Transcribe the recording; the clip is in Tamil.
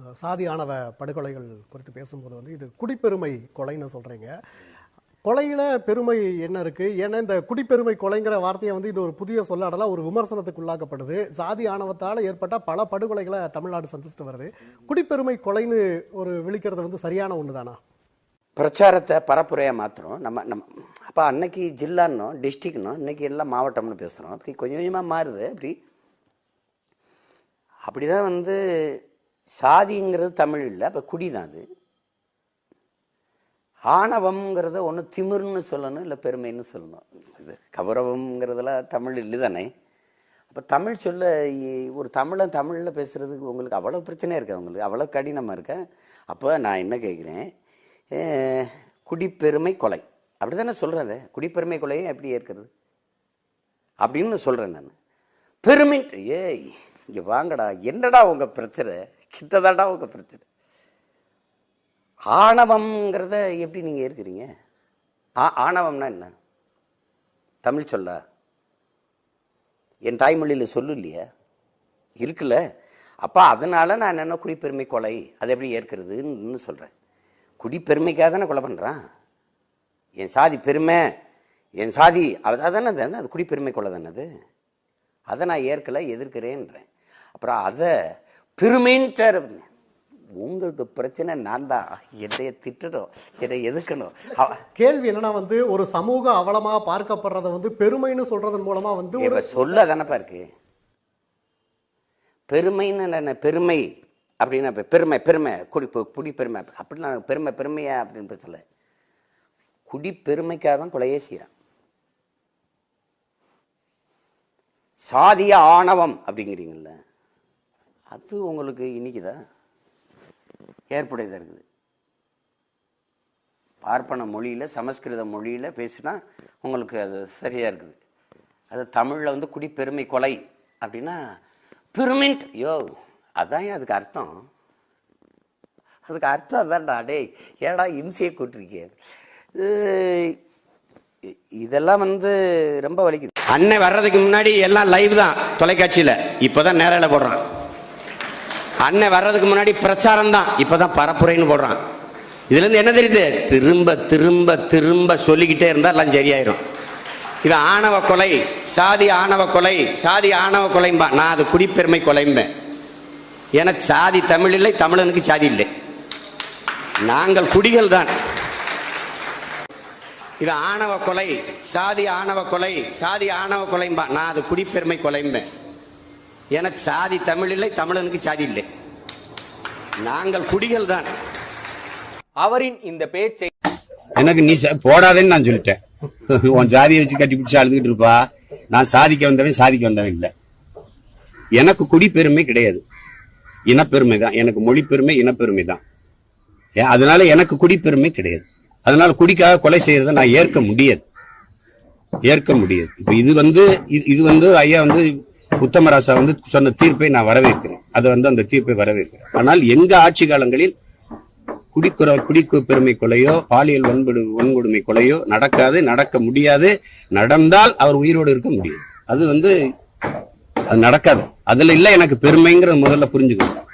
சாதியானவ சாதி ஆணவ படுகொலைகள் குறித்து பேசும்போது வந்து இது குடிப்பெருமை கொலைன்னு சொல்கிறீங்க கொலையில் பெருமை என்ன இருக்குது ஏன்னா இந்த குடிப்பெருமை கொலைங்கிற வார்த்தையை வந்து இது ஒரு புதிய சொல்லாடலாம் ஒரு விமர்சனத்துக்கு உள்ளாக்கப்படுது. சாதி ஆணவத்தால் ஏற்பட்ட பல படுகொலைகளை தமிழ்நாடு சந்திச்சுட்டு வருது. குடிப்பெருமை கொலைன்னு ஒரு விழிக்கிறது வந்து சரியான ஒன்று தானா பிரச்சாரத்தை பரப்புரையாக மாற்றுறோம் நம்ம நம்ம அப்போ அன்னைக்கு ஜில்லான்னோ டிஸ்ட்ரிக்ட்னோம் இன்னைக்கு எல்லாம் மாவட்டம்னு பேசுகிறோம் அப்படி கொஞ்சம் கொஞ்சமாக மாறுது. அப்படி அப்படிதான் வந்து சாதிங்கிறது தமிழ் இல்லை அப்போ குடி தான் அது. ஆணவம்ங்கிறத ஒன்று திமிர்னு சொல்லணும் இல்லை பெருமைன்னு சொல்லணும். இது கௌரவம்ங்கிறதெல்லாம் தமிழ் இல்லை தானே அப்போ தமிழ் சொல்ல ஒரு தமிழன் தமிழில் பேசுகிறதுக்கு உங்களுக்கு அவ்வளோ பிரச்சனையாக இருக்குது உங்களுக்கு அவ்வளோ கடினமாக இருக்க? அப்போ நான் என்ன கேட்குறேன் குடிப்பெருமை கொலை. அப்படி தானே சொல்கிறேன் குடிப்பெருமை கொலையும் எப்படி ஏற்கிறது? அப்படின்னு சொல்கிறேன் நான். பெருமை ஏய் இங்கே வாங்கடா என்னடா உங்கள் பிரச்சனை? கிட்டதாடா உங்கள் பிரச்சனை. ஆணவம்ங்கிறத எப்படி நீங்கள் ஏற்கிறீங்க? ஆ ஆணவம்னா என்ன? தமிழ் சொல்ல. என் தாய்மொழியில் சொல்லு இல்லையா? இருக்குல்ல. அப்போ அதனால நான் என்னென்ன குடிப்பெருமை கொலை அதை எப்படி ஏற்கிறதுன்னு சொல்கிறேன் குடிப்பெருமைக்காக தானே கொலை பண்ணுறான் என் சாதி பெருமை என் சாதி அதானே அது? அது குடிப்பெருமை கொலை தானே அது? அதை நான் ஏற்கலை எதிர்க்கிறேன்றேன். அப்புறம் அதை பெருமைன்ட்டார் உங்களுக்கு பிரச்சனை நான் தான். என்னைய திட்டணும். என்னை எதுக்கணும் கேள்வி என்னன்னா வந்து ஒரு சமூக அவலமா பார்க்கப்படுறத வந்து பெருமைன்னு சொல்றதன் மூலமா வந்து இப்ப சொல்ல தானப்பா இருக்கு. பெருமைன்னு என்ன பெருமை அப்படின்னா பெருமை பெருமை குடி குடி பெருமை. அப்படிலாம் பெருமை பெருமையா அப்படின்னு பேசல குடி பெருமைக்காக தான் கொலையே செய்யறான். சாதிய ஆணவம் அப்படிங்கிறீங்கல்ல. அது உங்களுக்கு இன்னைக்கு தான் ஏற்புடையதாக இருக்குது. பார்ப்பன மொழியில் சமஸ்கிருத மொழியில் பேசினா உங்களுக்கு அது சரியாக இருக்குது. அது தமிழில் வந்து குடிப்பெருமை கொலை அப்படின்னா பெருமின்ட் யோ அதான் அதுக்கு அர்த்தம்? அதுக்கு அர்த்தம் அதான்டா டேய் ஏடா இம்சையை கூட்டிருக்கேன் இதெல்லாம் வந்து ரொம்ப வலிக்குது. அன்னை வர்றதுக்கு முன்னாடி எல்லாம் லைவ் தான் தொலைக்காட்சியில். இப்போ தான் நேரில் போடுறான். அண்ணன் வர்றதுக்கு முன்னாடி பிரச்சாரம் தான் இப்போதான் பரப்புரைன்னு போடுறான். இதுல இருந்து என்ன தெரியுது? திரும்ப திரும்ப திரும்ப சொல்லிக்கிட்டே இருந்தா எல்லாம் சரியாயிரும். இது ஆணவ கொலை சாதி ஆணவ கொலை சாதி ஆணவ கொலைம்பா. நான் அது குடிப்பெருமை கொலைம்பேன். ஏன்னா சாதி தமிழ் இல்லை தமிழனுக்கு சாதி இல்லை. நாங்கள் குடிகள் தான் இது ஆணவ கொலை சாதி ஆணவ கொலை சாதி ஆணவ கொலைம்பா. நான் அது குடிப்பெருமை கொலைம்பேன். எனக்கு சாதி தமிழ் இல்லை தமிழனுக்கு சாதி இல்லை. நாங்கள் குடிகள் தான். அவரின் இந்த பேச்சை எனக்கு நீ ச- போடாதேன்னு நான் சொல்லிட்டேன். உன் ஜாதியை வச்சு கட்டி பிடிச்சு அழுதுகிட்டு இருப்பா. நான் சாதிக்க வந்தவன் சாதிக்க வந்தவன் இல்லை. எனக்கு குடிப்பெருமை கிடையாது. இனப்பெருமை தான். எனக்கு மொழி பெருமை இனப்பெருமை தான். ஏன், அதனால எனக்கு குடிப்பெருமை கிடையாது. அதனால குடிக்காக கொலை செய்யறதை நான் ஏற்க முடியாது. ஏற்க முடியாது. இப்ப இது வந்து இது- இது வந்து ஐயா வந்து உத்தமராசா வந்து சொன்ன தீர்ப்பை நான் வரவேற்கிறேன். அதை வந்து அந்த தீர்ப்பை வரவேற்கிறேன். ஆனால் எங்க ஆட்சி காலங்களில் குடிக்குற குடிக்கு பெருமை கொலையோ பாலியல் வன்படு வன்கொடுமை கொலையோ நடக்காது நடக்க முடியாது. நடந்தால் அவர் உயிரோடு இருக்க முடியும். அது வந்து அது நடக்காது. அதுல இல்ல எனக்கு பெருமைங்கிறது முதல்ல புரிஞ்சுக்கணும்.